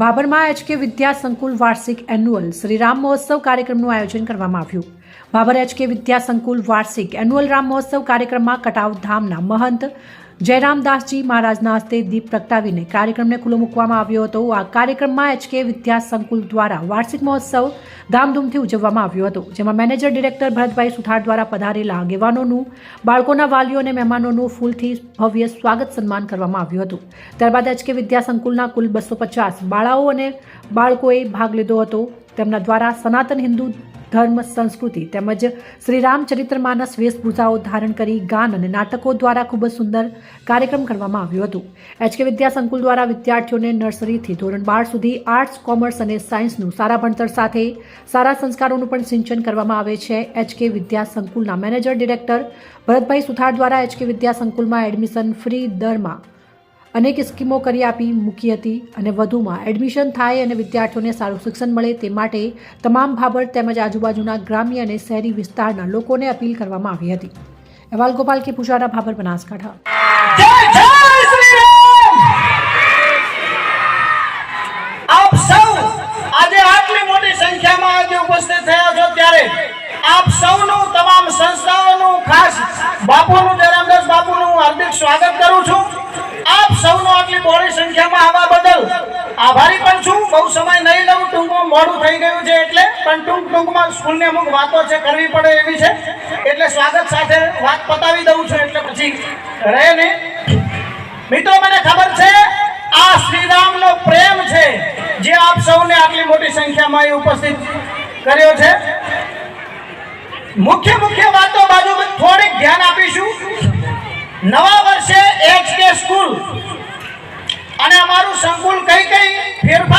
બાબરમાં HK વિદ્યા સંકુલ વાર્ષિક annual Shri Ram મહોત્સવ કાર્યક્રમનું આયોજન કરવામાં આવ્યું. બાબર એચકે વિદ્યા સંકુલ વાર્ષિક એન્યુઅલ રામ મહોત્સવ કાર્યક્રમમાં કટાવ ધામના મહંત જયરામદાસજી મહારાજના હસ્તે દીપ પ્રગટાવીને કાર્યક્રમને ખુલ્લો મૂકવામાં આવ્યો હતો. આ કાર્યક્રમમાં એચકે વિદ્યા સંકુલ દ્વારા વાર્ષિક મહોત્સવ ધામધૂમથી ઉજવવામાં આવ્યો હતો, જેમાં મેનેજર ડિરેક્ટર ભરતભાઈ સુથાર દ્વારા પધારેલા આગેવાનોનું, બાળકોના વાલીઓ અને મહેમાનોનું ફૂલથી ભવ્ય સ્વાગત સન્માન કરવામાં આવ્યું હતું. ત્યારબાદ એચકે વિદ્યા સંકુલના કુલ બસો પચાસ બાળાઓ અને બાળકોએ ભાગ લીધો હતો. તેમના દ્વારા સનાતન હિન્દુ ધર્મ, સંસ્કૃતિ તેમજ શ્રી રામચરિત્ર માનસ વેશભૂષાઓ ધારણ કરી ગાન અને નાટકો દ્વારા ખૂબ જ સુંદર કાર્યક્રમ કરવામાં આવ્યું હતું. એચકે વિદ્યા સંકુલ દ્વારા વિદ્યાર્થીઓને નર્સરીથી ધોરણ બાર સુધી આર્ટ્સ, કોમર્સ અને સાયન્સનું સારા ભણતર સાથે સારા સંસ્કારોનું પણ સિંચન કરવામાં આવે છે. એચકે વિદ્યા સંકુલના મેનેજર ડિરેક્ટર ભરતભાઈ સુથાર દ્વારા એચકે વિદ્યા સંકુલમાં એડમિશન ફ્રી દરમાં અનેક સ્કીમો કરી આપી, મૂકી હતી અને વધુમાં એડમિશન થાય અને વિદ્યાર્થીઓને સારું શિક્ષણ મળે તે માટે તમામ ભાભર તેમજ આજુબાજુના ગ્રામ્ય અને શહેરી વિસ્તારના લોકોને અપીલ કરવામાં આવી હતી. અહેવાલ ગોપાલ કે પુજારા ભાભર બનાસકાંઠા. ઉપસ્થિત થયા ત્યારે આપ સૌનું તમામ સંસ્થાઓનું ખાસ બાપુનું સ્વાગત કરું છું આપ સૌનો આટલી મોટી સંખ્યામાં આવવા બદલ આભારી પણ છું. બહુ સમય નહીં લઉં, ટૂંકમાં મોડું થઈ ગયું છે એટલે, પણ ટૂંક ટૂંકમાં સ્કૂલની અમુક વાતો છે, કરવી પડે એવી છે. એટલે સ્વાગત સાથે વાત પતાવી દઉં છું, એટલે પછી રહે નહીં મિત્રો, મને ખબર છે, આ શ્રીરામનો પ્રેમ છે જે આપ સૌને આટલી મોટી સંખ્યામાં અહીં ઉપસ્થિત કર્યો છે. મુખ્ય મુખ્ય વાતો બાજુ થોડીક ધ્યાન આપીશું. નવા વર્ષે એચ કે સ્કૂલ સંકુલ કઈ કઈ ફેરફાર